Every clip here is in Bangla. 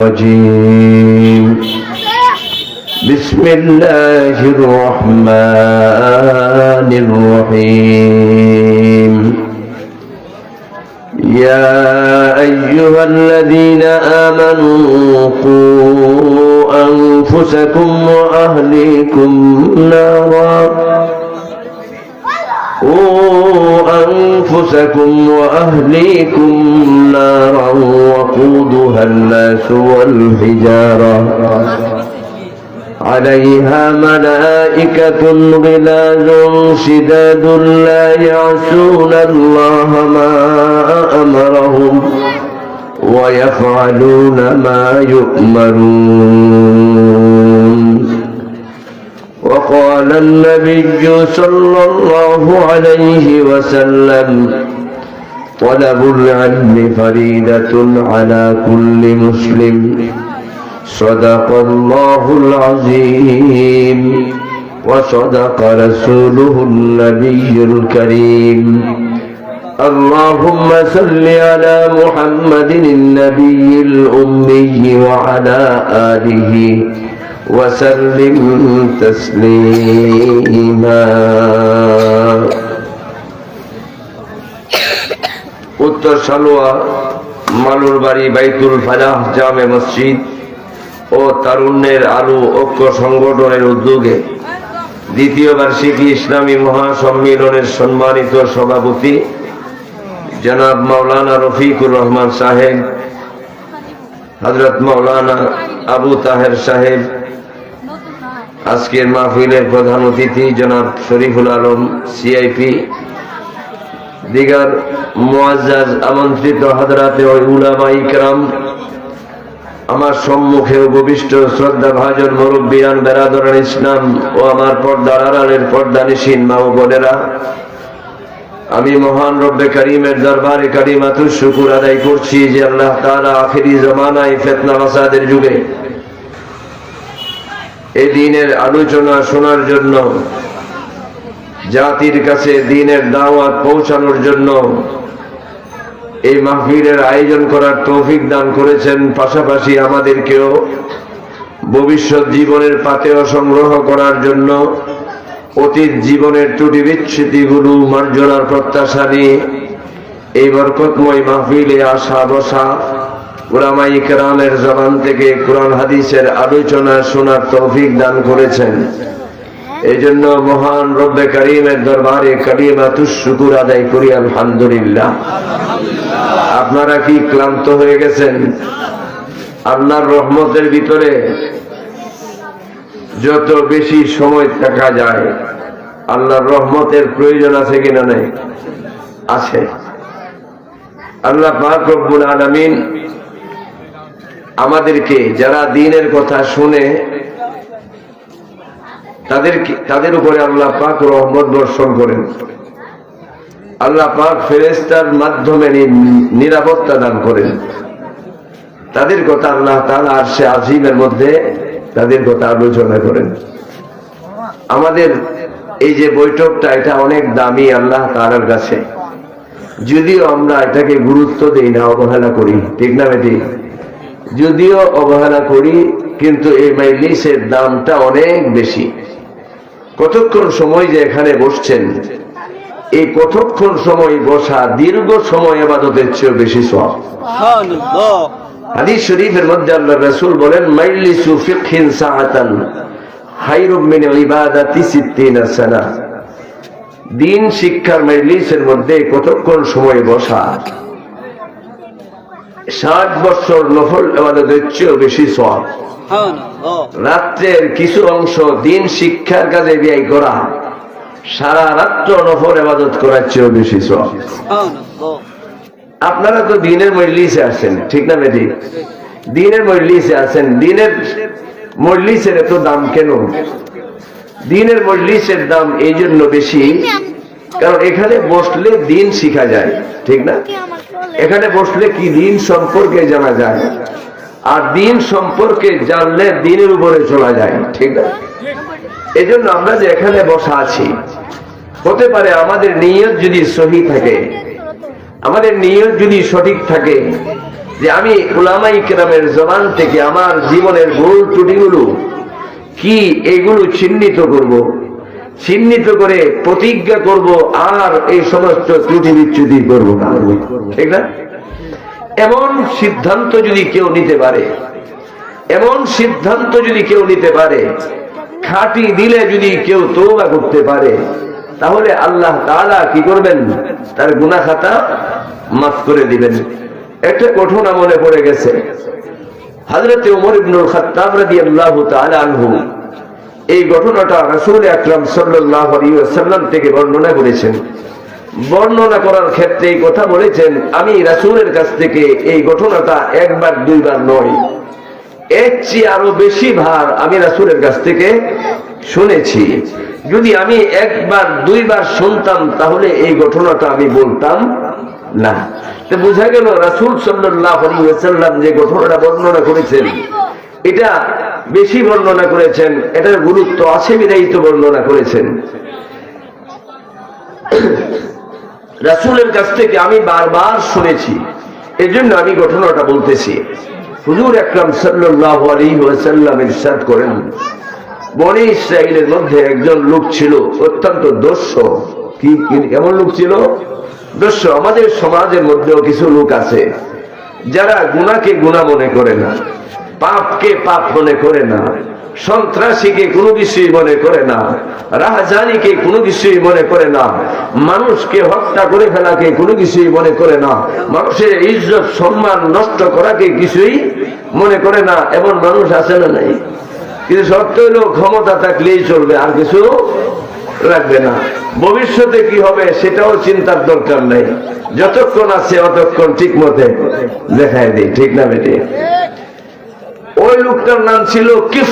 الرجيم. بسم الله الرحمن الرحيم. يا أيها الذين آمنوا قوا أنفسكم وأهليكم نارا. قوا أنفسكم وأهليكم نارا وقودها الناس والحجارة. عليها ملائكة غلاظ شداد لا يعصون الله ما أمرهم ويفعلون ما يؤمرون. وقال النبي صلى الله عليه وسلم طلب العلم فريدة على كل مسلم. صدق الله العظيم وصدق رسوله النبي الكريم. اللهم صل على محمد النبي الأمي وعلى آله وسلم تسليما উত্তর সালোয়া মালুর বাড়ি বাইতুল ফালাহ জামে মসজিদ ও তারুণ্যের আলো ঐক্য সংগঠনের উদ্যোগে দ্বিতীয় বার্ষিকী ইসলামী মহাসম্মেলনের সম্মানিত সভাপতি জনাব মাওলানা রফিকুর রহমান সাহেব হজরত মাওলানা আবু তাহের সাহেব আজকের মাহফিলের প্রধান অতিথি জনাব শরীফুল আলম সিআইপি দিগার মুআজ্জাজ আমন্ত্রিত হাজরাতে উলামা ইকরাম, আমার সম্মুখে উপবিষ্ট শ্রদ্ধা ভাজন মুরব্বিয়ান বেরাদরান ইসলাম ও আমার পর্দার আড়ালের পর্দা নিশীন মা ও বোনেরা, আমি মহান রব্বে করিমের দরবারে করিমাতুর শুকুর আদায় করছি যে আল্লাহ তাআলা আখেরি জমানায় ফেতনা মাসাদের যুগে এই দিনের আলোচনা শোনার জন্য, জাতির কাছে দিনের দাওয়াত পৌঁছানোর জন্য এই মাহফিলের আয়োজন করার তৌফিক দান করেছেন। পাশাপাশি আমাদেরকেও ভবিষ্যৎ জীবনের পাতেও সংগ্রহ করার জন্য অতীত জীবনের ত্রুটি বিচ্ছুতিগুলো মার্জনার প্রত্যাশা নিয়ে এই বরকতময় মাহফিলে আসা বসা ওলামাই কেরামের জবান থেকে কোরআন, হাদিসের আলোচনা শোনার তৌফিক দান করেছেন। এই জন্য মহান রব্বে করিমের দরবারে কালিমাতুস শুকুর আদায় করি, আলহামদুলিল্লাহ। আপনারা কি ক্লান্ত হয়ে গেছেন? আল্লাহর রহমতের ভিতরে যত বেশি সময় থাকা যায়, আল্লাহর রহমতের প্রয়োজন আছে কিনা নেই? আছে। আল্লাহ পাক রব্বুল আলামিন আমাদেরকে যারা দিনের কথা শুনে, তাদেরকে, তাদের উপরে আল্লাহ পাক রহমত বর্ষণ করেন। আল্লাহ পাক ফেরেস্তার মাধ্যমে নিরাপত্তা দান করেন। তাদের কথা আল্লাহ তাআলা আর সে আজিমের মধ্যে তাদের কথা আলোচনা করেন। আমাদের এই যে বৈঠকটা, এটা অনেক দামি আল্লাহ তাআলার কাছে। যদিও আমরা এটাকে গুরুত্ব দিই না, অবহেলা করি, ঠিক না বেটি? যদিও অবহেলা করি কিন্তু এই মাইলিসের দামটা অনেক বেশি। কতক্ষণ সময় যে এখানে বসছেন? এই কতক্ষণ সময় বসা দীর্ঘ সময় আবাদতের চেয়েও বেশি সব হাদিস শরীফের মধ্যে আল্লাহ রাসূল বলেন মাইলিসু ফিকহিন সাআতান খায়রুম মিন ইবাদাতি সিত্তিনা সানা। দিন শিক্ষার মাইলিসের মধ্যে কতক্ষণ সময় বসা? ষাট বছর নফল ইবাদতের চেয়েও বেশি সওয়াব। রাত্রের কিছু অংশ দিন শিক্ষার কাজে ব্যয় করা সারা রাত্র নফল ইবাদত করার চেয়েও বেশি সওয়াব। আপনারা তো দিনের মজলিসে আছেন ঠিক না বেদি দিনের মজলিসে আছেন দিনের মজলিসের এত দাম কেন? দিনের মজলিসের দাম এই জন্য বেশি কারণ এখানে বসলে দিন শিখা যায় ঠিক না? এখানে বসলে কি দিন সম্পর্কে জানা যায়? আর দিন সম্পর্কে জানলে দিনের উপরে চলা যায় ঠিক না? এই জন্য আমরা যে এখানে বসা আছি হতে পারে আমাদের নিয়ত যদি সহি থাকে আমাদের নিয়ত যদি সঠিক থাকে যে আমি উলামাই কেরামের জবান থেকে আমার জীবনের ভুল ত্রুটিগুলো কি এগুলো চিহ্নিত করব। চিহ্নিত করে প্রতিজ্ঞা করব, আর এই সমস্ত ত্রুটি বিচ্যুতি করব না। ঠিক না? এমন সিদ্ধান্ত যদি কেউ নিতে পারে, এমন সিদ্ধান্ত যদি কেউ নিতে পারে, খাঁটি দিলে যদি কেউ তৌবা করতে পারে, তাহলে আল্লাহ তাআলা কি করবেন? তার গুনাহ খাতা মাফ করে দিবেন। একটা ঘটনা মনে পড়ে গেছে। হযরতে ওমর ইবনুল খাত্তাব রাদিয়াল্লাহু তাআলা আনহু এই ঘটনাটা রাসূল আকরাম আলাইহি থেকে বর্ণনা করেছেন। বর্ণনা করার ক্ষেত্রে এই কথা বলেছেন, আমি রাসূলের কাছ থেকে এই ঘটনাটা একবার, দুইবার নয়। এর চেয়ে আরও বেশি ভার আমি রাসূলের কাছ থেকে শুনেছি। যদি আমি একবার, দুইবার শুনতাম, তাহলে এই ঘটনাটা আমি বলতাম না। বোঝা গেল রাসূল ওয়াসাল্লাম যে ঘটনাটা বর্ণনা করেছেন, এটা বেশি বর্ণনা করেছেন, এটার গুরুত্ব আছে বিদায়ী তো বর্ণনা করেছেন। রাসূলের কাছ থেকে আমি বারবার শুনেছি, এজন্য আমি ঘটনাটা বলতেছি। হুজুর আকরাম সাল্লাল্লাহু আলাইহি ওয়াসাল্লাম ইরশাদ করেন, বনি ইসরাইলের মধ্যে একজন লোক ছিল, অত্যন্ত দস্য। কি কেমন লোক ছিল? দস্য, আমাদের সমাজের মধ্যেও কিছু লোক আছে, যারা গুণাকে গুনাহ মনে করে না। পাপকে পাপ মনে করে না, সন্ত্রাসীকে কোনো কিছুই মনে করে না, রাহাজানিকে কোনো কিছুই মনে করে না, মানুষকে হত্যা করে ফেলাকে কোনো কিছুই মনে করে না, মানুষের ইজ্জত, সম্মান নষ্ট করাকে কিছুই মনে করে না, এমন মানুষ আছে না নাই? কিন্তু সত্য হলো ক্ষমতা থাকলেই চলবে, আর কিছু রাখবে না। ভবিষ্যতে কি হবে সেটাও চিন্তার দরকার নেই। যতক্ষণ আছে, অতক্ষণ ঠিক মতে দেখায় দিই, ঠিক না বেটে? লোকটার নাম ছিল কিফ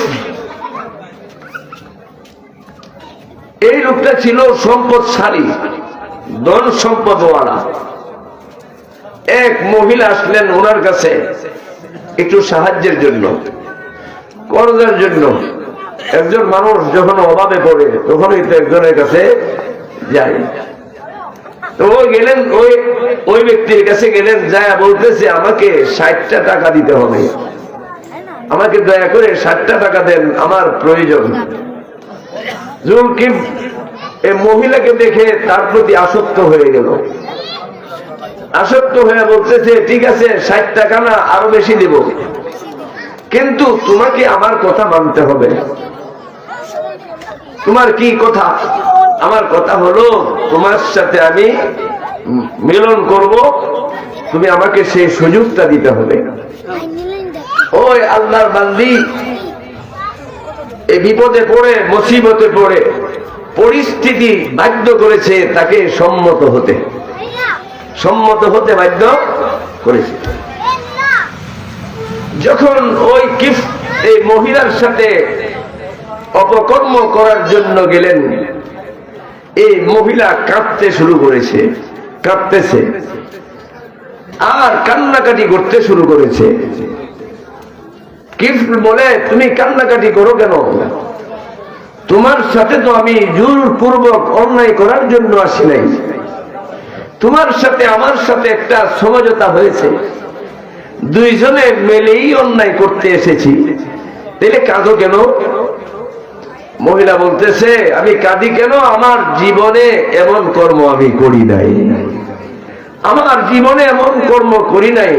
এই লোকটা ছিল সম্পদশালী, ধন সম্পদওয়ালা। এক মহিলা আসলেন ওনার কাছে একটু সাহায্যের জন্য, করজার জন্য। একজন মানুষ যখন অভাবে পড়ে, তখনই তো একজনের কাছে যায়। তো ওই গেলেন, ওই ওই ব্যক্তির কাছে গেলেন, যায় বলতেছে, আমাকে ষাটটা টাকা দিতে হবে। আমাকে দয়া করে ষাটটা টাকা দেন, আমার প্রয়োজন। জুলকিম মহিলাকে দেখে তার প্রতি আসক্ত হয়ে গেল। আসক্ত হয়ে বলতেছে ঠিক আছে, ষাট টাকা না, আরও বেশি দেব। কিন্তু তোমাকে আমার কথা মানতে হবে। তোমার কি কথা? আমার কথা হলো, তোমার সাথে আমি মিলন করব। তুমি আমাকে সেই সুযোগটা দিতে হবে। ওই আল্লাহর বান্দি। এই বিপদে পড়ে, মুসিবতে পড়ে, পরিস্থিতি বাধ্য করেছে তাকে সম্মত হতে। সম্মত হতে বাধ্য করেছে। যখন ওই কিফ এই মহিলার সাথে অপকর্ম করার জন্য গেলেন, এই মহিলা কাঁদতে শুরু করেছে, কাঁদতেছে। আর কান্নাকাটি করতে শুরু করেছে। কিফ বলে তুমি কান্নাকাটি করো কেন? তোমার সাথে তো আমি জোর পূর্বক অন্যায় করার জন্য আসি নাই। তোমার সাথে আমার সাথে একটা সমঝোতা হয়েছে। দুইজনে মেলেই অন্যায় করতে এসেছি। তাহলে কাঁদো কেন? মহিলা বলতেছে, আমি কাঁদি কেন? আমার জীবনে এমন কর্ম আমি করি নাই। আমার জীবনে এমন কর্ম করি নাই।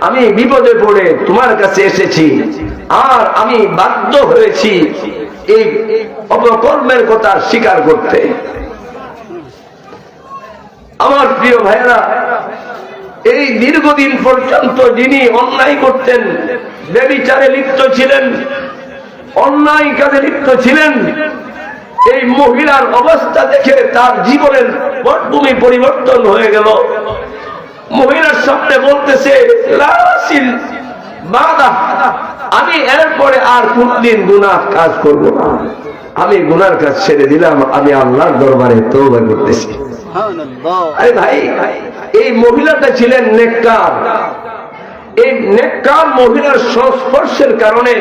আমি বিপদে পড়ে তোমার কাছে এসেছি। আর আমি বাধ্য হয়েছি এই অপকর্মের কথা স্বীকার করতে। আমার প্রিয় ভাইরা এই দীর্ঘদিন পর্যন্ত যিনি অন্যায় করতেন, বেবিচারে লিপ্ত ছিলেন, অন্যায় কাজে লিপ্ত ছিলেন এই মহিলার অবস্থা দেখে তার জীবনের পটভূমি পরিবর্তন হয়ে গেল। মহিলার সামনে বলতেছে আমি এরপরে আর কোনদিন গুনাহ কাজ করব না। আমি গুনার কাজ ছেড়ে দিলাম আমি আল্লাহর দরবারে তৌবা করতেছি। আরে ভাই এই মহিলাটা ছিলেন নেককার। এই নেককার মহিলার সংস্পর্শের কারণে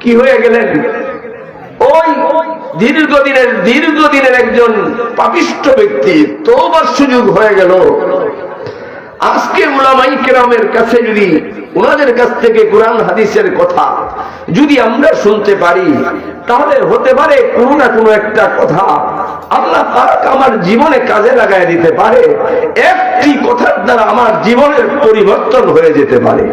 কি হয়ে গেলেন? ওই দীর্ঘদিনের দীর্ঘদিনের একজন পাপিষ্ট ব্যক্তি তোবার সুযোগ হয়ে গেল। আজকে উলামাই কেরামের কাছে যদি ওনাদের কাছ থেকে কোরআন হাদিসের কথা যদি আমরা শুনতে পারি, তাহলে হতে পারে কোনো না কোনো একটা কথা আল্লাহ পাক আমার জীবনে কাজে লাগাই দিতে পারে। একটি কথার দ্বারা আমার জীবনের পরিবর্তন হয়ে যেতে পারে।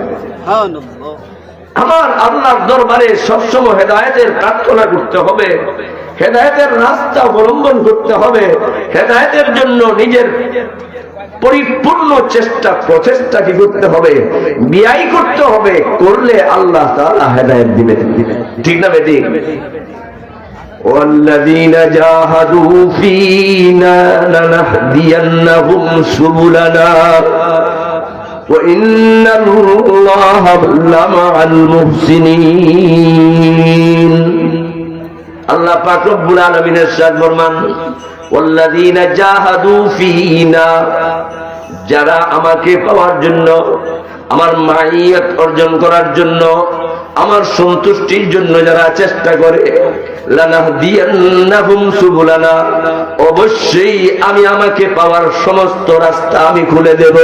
আমার আল্লাহর দরবারে সবসময় হেদায়েতের প্রার্থনা করতে হবে হেদায়েতের রাস্তা অবলম্বন করতে হবে হেদায়েতের জন্য নিজের পরিপূর্ণ চেষ্টা প্রচেষ্টা কি করতে হবে বিয়াই করতে হবে করলে আল্লাহ তাআলা হেদায়েত দিবেন ঠিক না বেটি والذين جاهدوا فينا لنهدينهم سبلنا وإن الله لمع المحسنين আল্লাহ পাক রব্বুল আলামিনের সাথ ফরমান ওয়াল্লাযীনা জাহাদু ফীনা যারা আমাকে পাওয়ার জন্য আমার মাইয়াত অর্জন করার জন্য, আমার সন্তুষ্টির জন্য যারা চেষ্টা করে অবশ্যই আমি আমাকে পাওয়ার সমস্ত রাস্তা আমি খুলে দেব।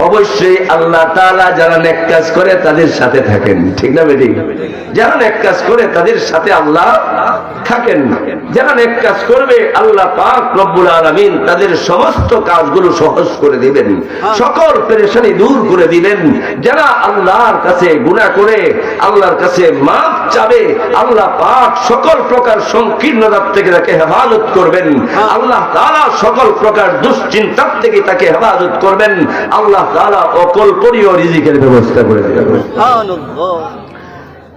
অবশ্যই আল্লাহ তাআলা যারা নেক কাজ করে তাদের সাথে থাকেন। ঠিক না বেটি? যারা নেক কাজ করে তাদের সাথে আল্লাহ থাকেন। যারা নেক কাজ করবে, আল্লাহ পাক রব্বুল আলামিন তাদের সমস্ত কাজগুলো সহজ করে দিবেন। সকল পেরেশানি দূর করে দিবেন। যারা আল্লাহর কাছে গুনাহ করে আল্লাহর কাছে মাফ চাবে আল্লাহ পাক সকল প্রকার সংকীর্ণতার থেকে তাকে হেফাজত করবেন। আল্লাহ তাআলা সকল প্রকার দুশ্চিন্তার থেকে তাকে হেফাজত করবেন। আল্লাহ তাআলা অকল্পনীয় রিজিকের ব্যবস্থা করে দেবেন।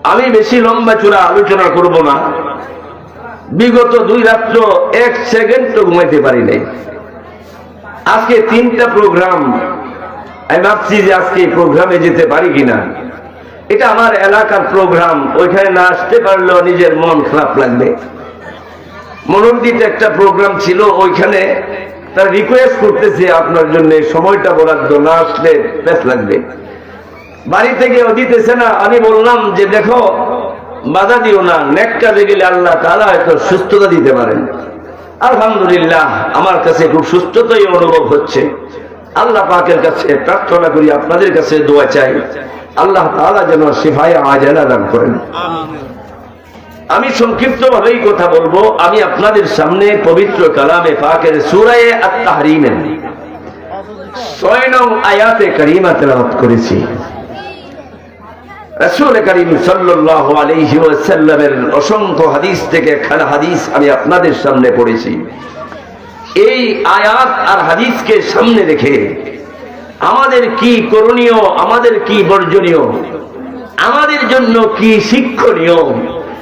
আমি বেশি লম্বা চূড়া আলোচনা করব না। বিগত দুই রাত্র এক সেকেন্ড তো ঘুমাইতে পারি নাই। আজকে তিনটা প্রোগ্রাম আমি ভাবছি যে আজকে প্রোগ্রামে যেতে পারি কিনা। এটা আমার এলাকার প্রোগ্রাম ওইখানে না আসতে পারলেও নিজের মন খারাপ লাগবে। মনোনীত একটা প্রোগ্রাম ছিল, ওইখানে তার রিকোয়েস্ট করতেছে আপনার জন্য, সময়টা বরাদ্দ না আসলে বেশ লাগবে। বাড়ি থেকে দিতেছে না, আমি বললাম যে দেখো, বাধা দিও না নেক কাজে গেলে আল্লাহ তাআলা হয়তো সুস্থতা দিতে পারেন। আলহামদুলিল্লাহ আমার কাছে খুব সুস্থতাই অনুভব হচ্ছে। আল্লাহ পাকের কাছে প্রার্থনা করি আপনাদের কাছে দোয়া চাই। আল্লাহ তাআলা যেন শিফায় আজালা দান করেন। আমি সংক্ষিপ্ত ভাবেই কথা বলব। আমি আপনাদের সামনে পবিত্র কালামে পাকের সুরায়ে আত-তাহরিমের ছয় নং আয়াতে কারিমা তেলাওয়াত করেছি। অসংখ্য হাদিস থেকে হাদিস আমি আপনাদের সামনে পড়েছি। এই আয়াত আর হাদিসকে সামনে রেখে আমাদের কি করণীয়, আমাদের কি বর্জনীয়, আমাদের জন্য কি শিক্ষণীয়,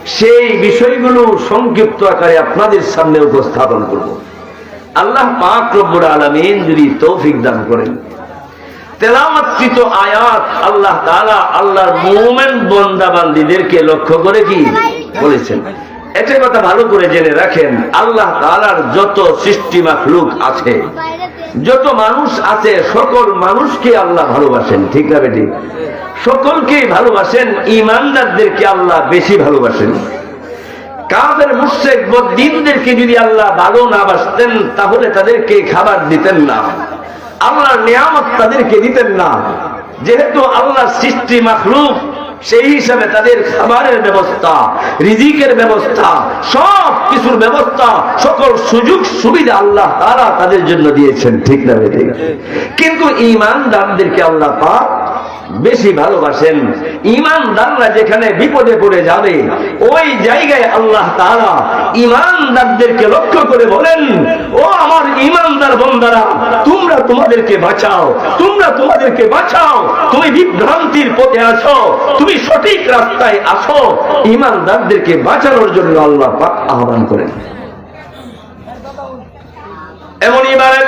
সেই বিষয়গুলো সংক্ষিপ্ত আকারে আপনাদের সামনে উপস্থাপন করব। আল্লাহ পাক রব্বুল আলামিন যদি তৌফিক দান করেন তেলামাত্রিত আয়াত আল্লাহ তাআলা আল্লাহর মুমিন বান্দা বান্দীদেরকে লক্ষ্য করে কি বলেছেন। এটা কথা ভালো করে জেনে রাখেন, আল্লাহ তাআলার যত সৃষ্টি মাখলুক আছে, যত মানুষ আছে, সকল মানুষকে আল্লাহ ভালোবাসেন, ঠিক না বেটি? সকলকে ভালোবাসেন, ইমানদারদেরকে আল্লাহ বেশি ভালোবাসেন। কাফের মুশেক বদিনদেরকে যদি আল্লাহ ভালো না বাসতেন, তাহলে তাদেরকে খাবার দিতেন না। আল্লাহর নিয়ামত তাদেরকে দিতেন না। যেহেতু আল্লাহর সৃষ্টি মাখলুক, সেই হিসাবে তাদের খাবারের ব্যবস্থা, রিজিকের ব্যবস্থা, সব কিছুর ব্যবস্থা, সকল সুযোগ সুবিধা আল্লাহ তারা তাদের জন্য দিয়েছেন, ঠিক না কিন্তু ইমানদারদেরকে আল্লাহ পাক বেশি ভালোবাসেন। ইমানদাররা যেখানে বিপদে পড়ে যাবে, ওই জায়গায় আল্লাহ তাআলা ইমানদারদেরকে লক্ষ্য করে বলেন, ও আমার ইমানদার বন্দারা, তোমরা তোমাদেরকে বাঁচাও, তোমরা তোমাদেরকে বাঁচাও, তুমি বিভ্রান্তির পথে আছো, তুমি সঠিক রাস্তায় আসো ইমানদারদেরকে বাঁচানোর জন্য আল্লাহ আহ্বান করেন। এমন ইবাদত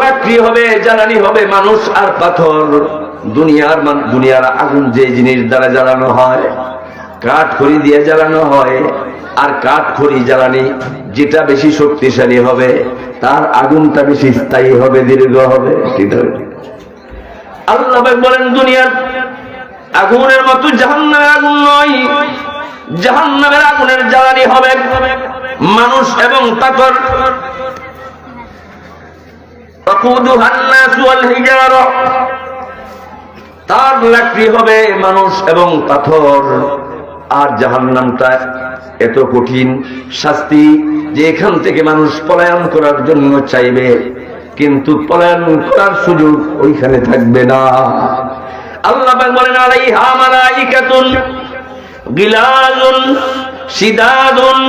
লাকড়ি হবে, জ্বালানি হবে মানুষ আর পাথর। দুনিয়ার দুনিয়ার আগুন যে জিনিস দ্বারা জ্বালানো হয় কাঠ খড়ি দিয়ে জ্বালানো হয়, আর কাঠ খড়ি জ্বালানি যেটা বেশি শক্তিশালী হবে, তার আগুনটা বেশি স্থায়ী হবে, দীর্ঘ হবে। আল্লাহ বলেন, দুনিয়ার আগুনের মতো জাহান্নার আগুন নয়। জাহান্নামের আগুনের জ্বালানি হবে মানুষ এবং পাথর। তার লাকড়ি হবে মানুষ এবং পাথর। আর জাহান নামটা এত কঠিন শাস্তি যে এখান থেকে মানুষ পলায়ন করার জন্য চাইবে। কিন্তু পলায়ন করার সুযোগ ওইখানে থাকবে না। আল্লাহ বলেন সিদাদুন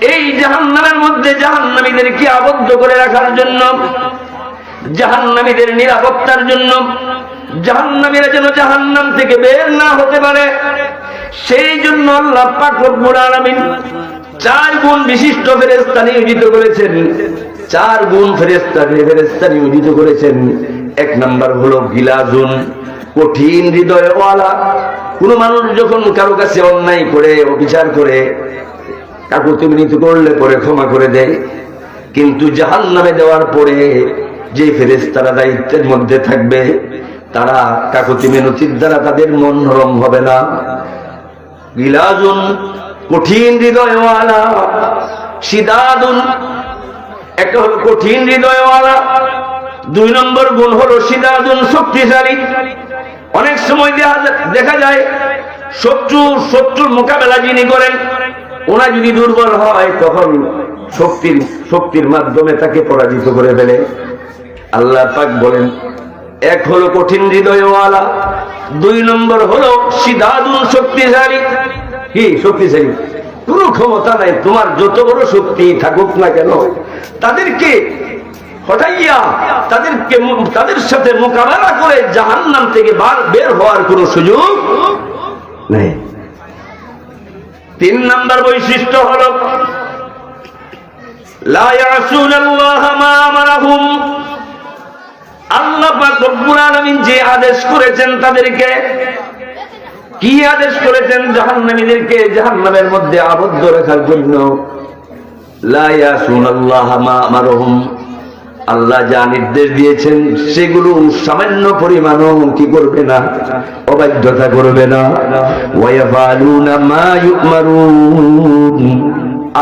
এই জাহান্নামের মধ্যে জাহান্নামীদেরকে আবদ্ধ করে রাখার জন্য? জাহান্নামীদের নিরাপত্তার জন্য। জাহান্নামীরা যেন জাহান্নাম থেকে বের না হতে পারে। সেই জন্য চার গুণ বিশিষ্ট ফেরেশতা নিয়োজিত করেছেন। চার গুণ ফেরেশতা ফেরেশতা নিয়োজিত করেছেন। এক নাম্বার হলো গিলাজুন, কঠিন হৃদয়ওয়ালা কোন মানুষ যখন কারও কাছে অন্যায় করে, অবিচার করে কাকুতিমিনিত করলে পরে ক্ষমা করে দেয়। কিন্তু জাহান নামে দেওয়ার পরে যে ফেরেস তারা দায়িত্বের মধ্যে থাকবে, তারা কাকুতি মিনতির দ্বারা তাদের মন নরম হবে না। গিলাজুন কঠিন হৃদয়ওয়ালা, সিদাদুন, একটা হলো কঠিন হৃদয়ওয়ালা, দুই নম্বর গুণ হলো সিদাদুন শক্তিশালী। অনেক সময় দেখা যায়- দেখা যায় শত্রু শত্রুর মোকাবেলা যিনি করেন ওনা যদি দুর্বল হয়, তখন শক্তির শক্তির মাধ্যমে তাকে পরাজিত করে ফেলে। আল্লাহ পাক বলেন, এক হলো কঠিন হৃদয়ওয়ালা, দুই নম্বর হলো সিদাদুন শক্তিশালী। কি শক্তিশালী? কোনো ক্ষমতা নাই, তোমার যত বড় শক্তি থাকুক না কেন, তাদেরকে হটাইয়া তাদেরকে তাদের সাথে মোকাবেলা করে জাহান্নাম থেকে বের হওয়ার কোনো সুযোগ নেই। তিন নাম্বার বৈশিষ্ট্য হল আল্লাহ যে আদেশ করেছেন তাদেরকে, কি আদেশ করেছেন জাহান্নামীদেরকে জাহান্নামের মধ্যে আবদ্ধ রাখার জন্য? লা ইয়াসুনাল্লাহ মা আমারহুম। আল্লাহ যা নির্দেশ দিয়েছেন, সেগুলো সামান্য পরিমাণও কি করবে না, অবাধ্যতা করবে না।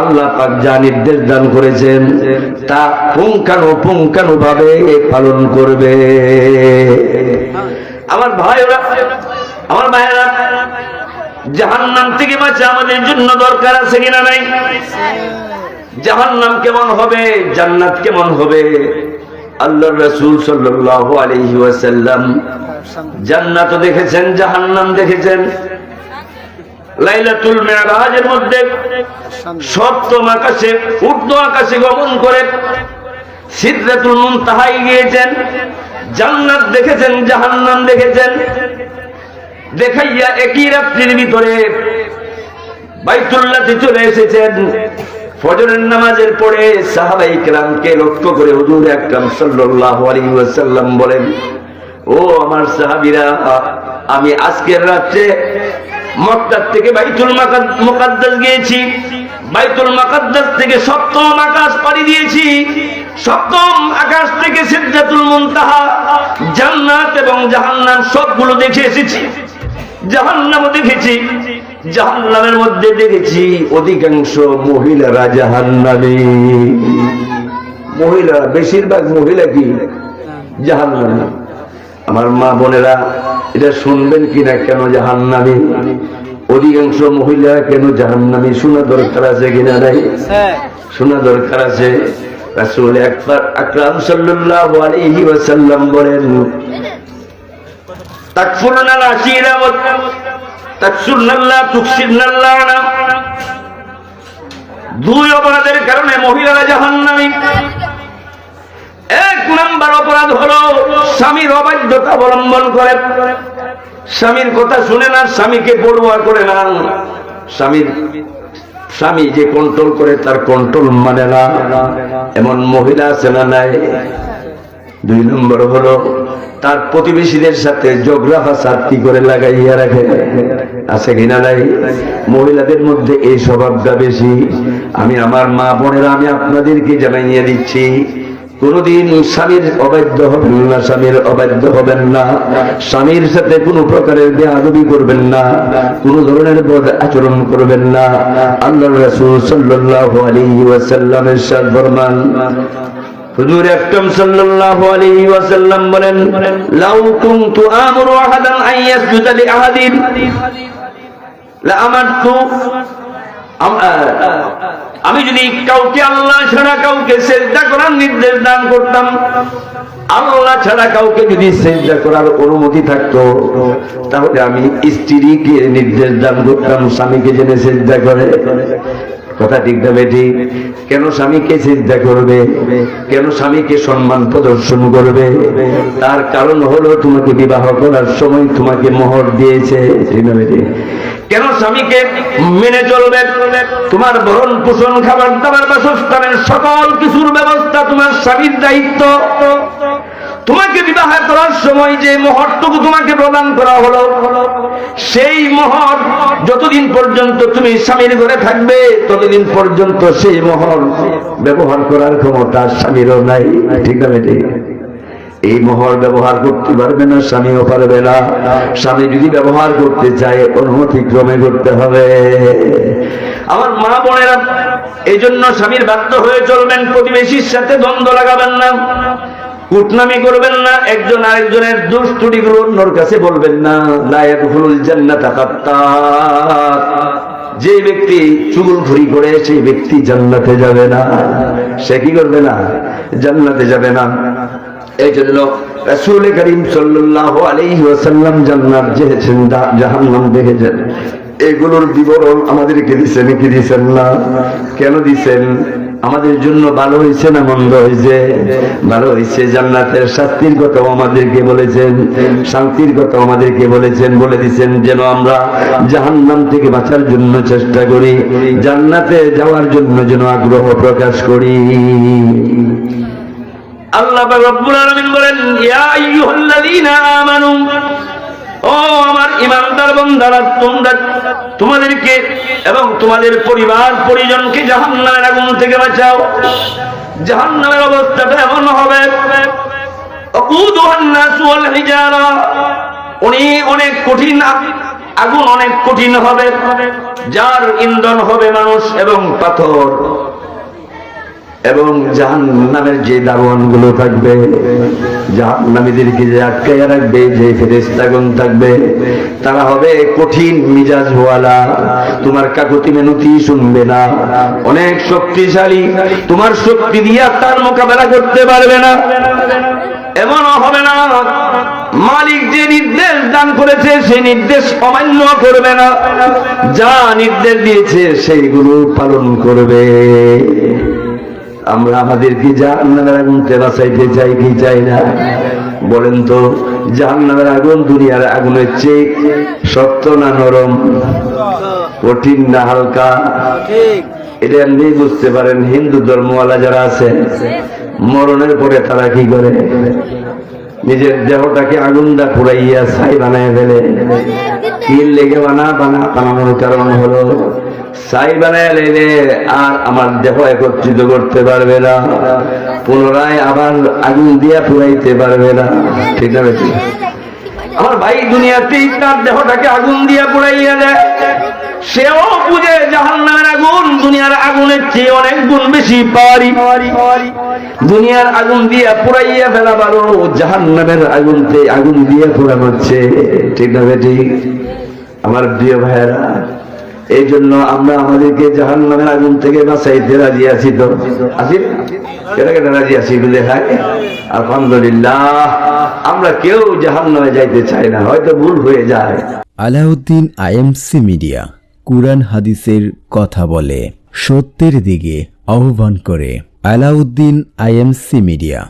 আল্লাহ পাক যা নির্দেশ দান করেছেন, তা পুঙ্খানু পুঙ্খানু ভাবে পালন করবে। আমার ভাইরা আমার ভাইরা জাহান্নাম থেকে বাঁচা আমাদের জন্য দরকার আছে কিনা নাই? জাহান্নাম কেমন হবে? জান্নাত কেমন হবে? আল্লাহ রসুল ওয়াসাল্লাম জান্নাত দেখেছেন, জাহান্নাম দেখেছেন। লাইলাতুল মেরাজের মধ্যে সপ্তম আকাশে আকাশে গমন করে সিদ্ধাতুল মুনতাহায় গিয়েছেন। জান্নাত দেখেছেন, জাহান্নাম দেখেছেন। দেখাইয়া একই রাত্রির ভিতরে বাইতুল্লাতে চলে এসেছেন। ফজরের নামাজের পরে সাহাবাই কেরামকে লক্ষ্য করে হুজুর আকরাম সাল্লাল্লাহু ওয়াসাল্লাম বলেন, ও আমার সাহাবীরা, আমি আজকের রাত্রে মক্কার থেকে বাইতুল মাকাদ- মুকাদ্দাস গিয়েছি। বাইতুল মাকাদ্দাস থেকে সপ্তম আকাশ পাড়ি দিয়েছি। সপ্তম আকাশ থেকে সিদ্ধাতুল মুনতাহা, জান্নাত এবং জাহান্নাম সবগুলো দেখে এসেছি। জাহান্নামও দেখেছি। জাহান্নামের মধ্যে দেখেছি অধিকাংশ মহিলারা জাহান্নামে। মহিলারা বেশিরভাগ মহিলা কি? জাহান্নামে। আমার মা বোনেরা এটা শুনবেন কিনা কেন জাহান্নামে? অধিকাংশ মহিলারা কেন জাহান্নামে? শোনা দরকার আছে কিনা নাই? শোনা দরকার আছে। রাসূল আকবার আকরাম সাল্লাল্লাহু আলাইহি ওয়াসাল্লাম বলেন তাকফুরুনা দুই অপরাধের কারণে মহিলারা জাহান্নামী। এক নাম্বার অপরাধ হলো স্বামীর অবাধ্যতা অবলম্বন করে। স্বামীর কথা শুনে না, স্বামীকে পড়ুয়া করে না। স্বামীর স্বামী যে কন্ট্রোল করে, তার কন্ট্রোল মানে না। এমন মহিলা আছে না নাই? দুই নম্বর হলো তার প্রতিবেশীদের সাথে জোগ্রাফা সাথী করে লাগাইয়া রাখে। আছে কিনা নাই? মহিলাদের মধ্যে এই স্বভাবটা বেশি। আমি আমার মা বোনেরা, আমি আপনাদেরকে জানাইয়া দিচ্ছি, কোনদিন স্বামীর অবাধ্য হবেন না, স্বামীর অবাধ্য হবেন না। স্বামীর সাথে কোনো প্রকারের বেআবি করবেন না, কোন ধরনের বদ আচরণ করবেন না। আল্লাহ রাসূল সাল্লাল্লাহু আলাইহি ওয়াসাল্লামের সাথ ফরমান হুজুর আকরাম সাল্লাল্লাহু আলাইহি ওয়াসাল্লাম বলেন, লাউ কুনতু আমরু আহাদান আন ইয়াসজুদা লি আহাদিন লা আমারতু আমি যদি কাউকে আল্লাহ ছাড়া কাউকে সেজদা করার নির্দেশ দান করতাম, আল্লাহ ছাড়া কাউকে যদি সেজদা করার অনুমতি থাকতো, তাহলে আমি স্ত্রীকে নির্দেশ দান করতাম, স্বামীকে জেনে সেজদা করে। কথা ঠিক না বেটি কেন স্বামীকে চিন্তা করবে? কেন স্বামীকে সম্মান প্রদর্শন করবে? তার কারণ হলো তোমাকে বিবাহ করার সময় তোমাকে মোহর দিয়েছে। কেন স্বামীকে মেনে চলবে? তোমার ভরণ পোষণ, খাবার দাবার বাসস্থানের সকল কিছুর ব্যবস্থা তোমার স্বামীর দায়িত্ব। তোমাকে বিবাহ করার সময় যে মোহরটুকু তোমাকে প্রদান করা হলো, সেই মহর যতদিন পর্যন্ত তুমি স্বামীর ঘরে থাকবে, ততদিন পর্যন্ত সেই মোহর ব্যবহার করার ক্ষমতা স্বামীরও নাই, ঠিক বেটি এই মোহর ব্যবহার করতে পারবে না, স্বামীও পারবে না। স্বামী যদি ব্যবহার করতে চায় অনুমতি ক্রমে করতে হবে। আমার মা বোনেরা এই জন্য স্বামীর বাধ্য হয়ে চলবেন, প্রতিবেশীর সাথে দ্বন্দ্ব লাগাবেন না। কুটনামি করবেন না, একজন আরেকজনের দোষ ত্রুটিগুলো অন্যর কাছে বলবেন না। লায়ক হুল জান্নাত যে ব্যক্তি চুগলখড়ি করে, সেই ব্যক্তি জান্নাতে যাবে না। সে কি করবে না? জান্নাতে যাবে না। এই জন্য রাসূল করিম সাল্লাল্লাহু আলাইহি ওয়াসাল্লাম জান্নাত দেখেছেন জাহান্নাম দেখেছেন। এগুলোর বিবরণ আমাদেরকে দিচ্ছেন কি দিচ্ছেন না? কেন দিচ্ছেন আমাদের জন্য ভালো হয়েছে না মন্দ হয়েছে ভালো হয়েছে জান্নাতের শাস্তির কথাও আমাদেরকে বলেছেন, শান্তির কথাও আমাদেরকে বলেছেন, বলে দিচ্ছেন যেন আমরা জাহান্নাম থেকে বাঁচার জন্য চেষ্টা করি, জান্নাতে যাওয়ার জন্য যেন আগ্রহ প্রকাশ করি। আল্লাহ বলেন ও আমার ইমানদার বান্দারা, তোমরা তোমাদেরকে এবং তোমাদের পরিবার, পরিজনকে জাহান্নামের আগুন থেকে বাঁচাও। জাহান্নামের অবস্থাটা এমন হবে। অনেক কঠিন আগুন অনেক কঠিন হবে। যার ইন্ধন হবে মানুষ এবং পাথর। এবং জাহান নামের যে দারোয়ানগুলো থাকবে জাহান নামীদেরকে যে আটকাইয়া রাখবে, যে ফেরেস্তাগণ থাকবে, তারা হবে কঠিন মিজাজ ওয়ালা তোমার কাকুতি মেনুতি শুনবে না। অনেক শক্তিশালী। তোমার শক্তি দিয়া তার মোকাবেলা করতে পারবে না। এমন হবে না। মালিক যে নির্দেশ দান করেছে সেই নির্দেশ অমান্য করবে না। যা নির্দেশ দিয়েছে, সেইগুলো পালন করবে। আমরা আমাদেরকে জাহান্নামের আগুন বাঁচাইতে চাই কি চাই না? বলেন তো জাহান্নামের আগুন দুনিয়ার আগুনের চেয়ে শক্ত না নরম? কঠিন না হালকা? এটা এমনি বুঝতে পারেন হিন্দু ধর্মওয়ালা যারা আছে মরণের পরে তারা কি করে? নিজের দেহটাকে আগুন দা পুরাইয়া ছাই বানায় ফেলে। কি লেগে বানা বানা বানানোর কারণ হলো ছাই বানায় লেলে আর আমার দেহ একত্রিত করতে পারবে না। পুনরায় আবার আগুন দিয়া পুরাইতে পারবে না। ঠিক আছে ঠিক আমার ভাই দুনিয়াতেই তার দেহটাকে আগুন দিয়া পুড়াইয়া দেয়। সেও বুঝে জাহান্নামের আগুন, দুনিয়ার আগুনের চেয়ে অনেক গুণ বেশি পারি দুনিয়ার আগুন দিয়া পুড়াইয়া ফেলা পারো জাহান্নামের আগুনতে আগুন দিয়া পুরানো হচ্ছে ঠিক না ঠিক আমার প্রিয় ভাইয়েরা এই জন্য আমরা আমাদেরকে জাহান নামের আগুন থেকে বাঁচাইতে রাজি আছি তো। রাজি আছি এগুলো দেখায় আলহামদুলিল্লাহ, আমরা কেউ জাহান নামে যাইতে চাই না, হয়তো ভুল হয়ে যায়। আলাউদ্দিন আইএমসি মিডিয়া, কুরআন হাদিসের কথা বলে, সত্যের দিকে আহ্বান করে, আলাউদ্দিন আইএমসি মিডিয়া।